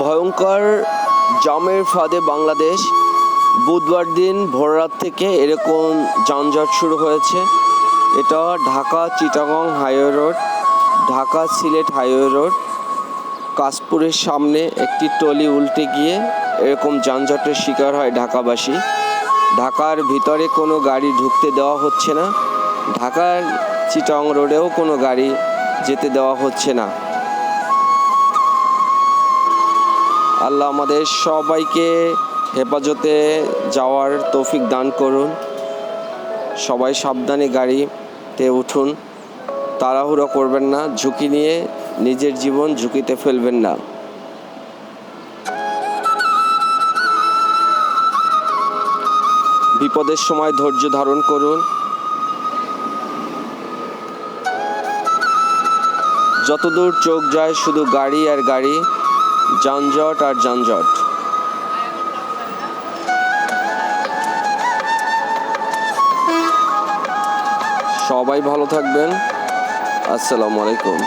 ভয়ঙ্কর জামের ফাঁদে বাংলাদেশ। বুধবার দিন ভোররাত থেকে এরকম যানজট শুরু হয়েছে। এটা Dhaka Chittagong highway road, Dhaka Sylhet highway road. কাশপুরের সামনে একটি টলি উল্টে গিয়ে এরকম যানজটের শিকার হয় ঢাকাবাসী। ঢাকার ভিতরে কোনো গাড়ি ঢুকতে দেওয়া হচ্ছে না। ঢাকার চিটাং রোডেও কোনো গাড়ি যেতে দেওয়া হচ্ছে না। আল্লাহ আমাদের সবাইকে হেফাজতে যাওয়ার তৌফিক দান করুন। সবাই সাবধানে গাড়িতে উঠুন। তাড়াহুড়ো করবেন না, ঝুঁকি নিয়ে নিজের জীবন ঝুঁকিতে ফেলবেন না। বিপদের সময় ধৈর্য ধারণ করুন। যতদূর চোখ যায় শুধু গাড়ি আর গাড়ি। যানজট আর যানজট। সবাই ভালো থাকবেন। আসসালামু আলাইকুম।